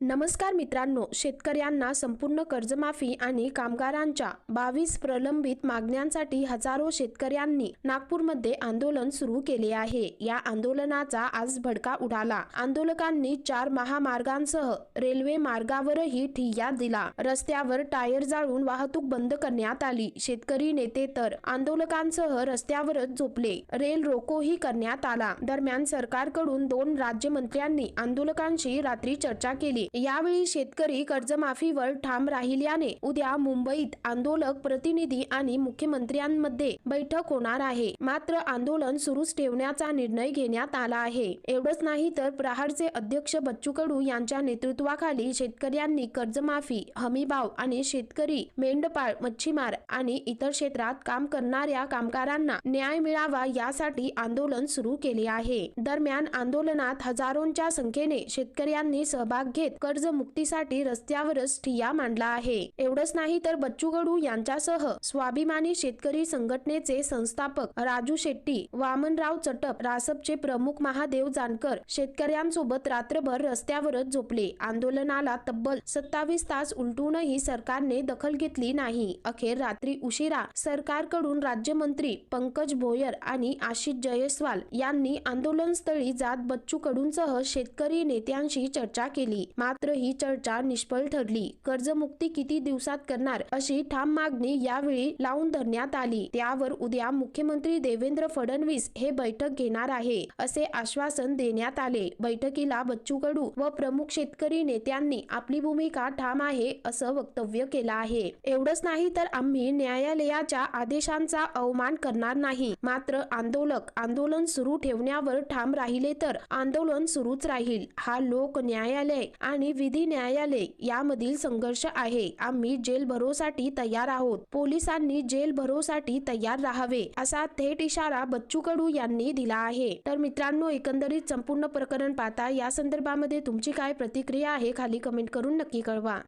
नमस्कार मित्रांनो शेतकऱ्यांना संपूर्ण कर्जमाफी आणि कामगारांच्या बावीस प्रलंबित मागण्यांसाठी हजारो शेतकऱ्यांनी नागपूरमध्ये आंदोलन सुरू केले आहे. या आंदोलनाचा आज भडका उडाला. आंदोलकांनी चार महामार्गांसह रेल्वे मार्गावरही ठिय्या दिला. रस्त्यावर टायर जाळून वाहतूक बंद करण्यात आली. शेतकरी नेते तर आंदोलकांसह रस्त्यावरच झोपले. रेल रोकोही करण्यात आला. दरम्यान सरकारकडून दोन राज्यमंत्र्यांनी आंदोलकांशी रात्री चर्चा केली. यावेळी शेतकरी कर्जमाफीवर ठाम राहिल्याने उद्या मुंबईत आंदोलक प्रतिनिधी आणि मुख्यमंत्र्यांमध्ये बैठक होणार आहे. मात्र आंदोलन सुरूच ठेवण्याचा निर्णय घेण्यात आला आहे. एवढंच नाही तर प्रहारचे अध्यक्ष बच्चू कडू यांच्या नेतृत्वाखाली शेतकऱ्यांनी कर्जमाफी हमीभाव आणि शेतकरी मेंढपाळ मच्छीमार आणि इतर क्षेत्रात काम करणाऱ्या कामगारांना न्याय मिळावा यासाठी आंदोलन सुरू केले आहे. दरम्यान आंदोलनात हजारोंच्या संख्येने शेतकऱ्यांनी सहभाग घेत कर्जमुक्तीसाठी रस्त्यावरच ठिय्या मांडला आहे. एवढंच नाही तर बच्चू कडू यांच्यासह स्वाभिमानी शेतकरी संघटनेचे संस्थापक राजू शेट्टी वामनराव चटप रासपचे प्रमुख महादेव जानकर शेतकऱ्यांसोबत रात्रभर रस्त्यावरच झोपले. आंदोलनाला तब्बल सत्तावीस तास उलटूनही सरकारने दखल घेतली नाही. अखेर रात्री उशिरा सरकारकडून राज्यमंत्री पंकज भोयर आणि आशिष जयस्वाल यांनी आंदोलनस्थळी जात बच्चू कडूंसह शेतकरी नेत्यांशी चर्चा केली. मात्र ही चर्चा निष्फळ ठरली. कर्जमुक्ती किती दिवसात करणार अशी ठाम मागणी यावेळी लावून धरण्यात आली. त्यावर उद्या मुख्यमंत्री देवेंद्र फडणवीस हे बैठक घेणार आहे असे आश्वासन देण्यात आले. बैठकीला बच्चू कडू व प्रमुख शेतकरी नेत्यांनी आपली भूमिका ठाम आहे असं वक्तव्य केलं आहे. एवढंच नाही तर आम्ही न्यायालयाच्या आदेशांचा अवमान करणार नाही. मात्र आंदोलक आंदोलन सुरू ठेवण्यावर ठाम राहिले तर आंदोलन सुरूच राहील. हा लोक न्यायालय आणि विधी न्यायालय यामधील संघर्ष आहे. आम्ही जेल भरोसाठी तयार आहोत. पोलिसांनी जेल भरोसाठी तयार राहावे असा थेट इशारा बच्चू कडू यांनी दिला आहे. तर मित्रांनो एकंदरीत संपूर्ण प्रकरण पाहता या संदर्भामध्ये तुमची काय प्रतिक्रिया आहे खाली कमेंट करून नक्की कळवा.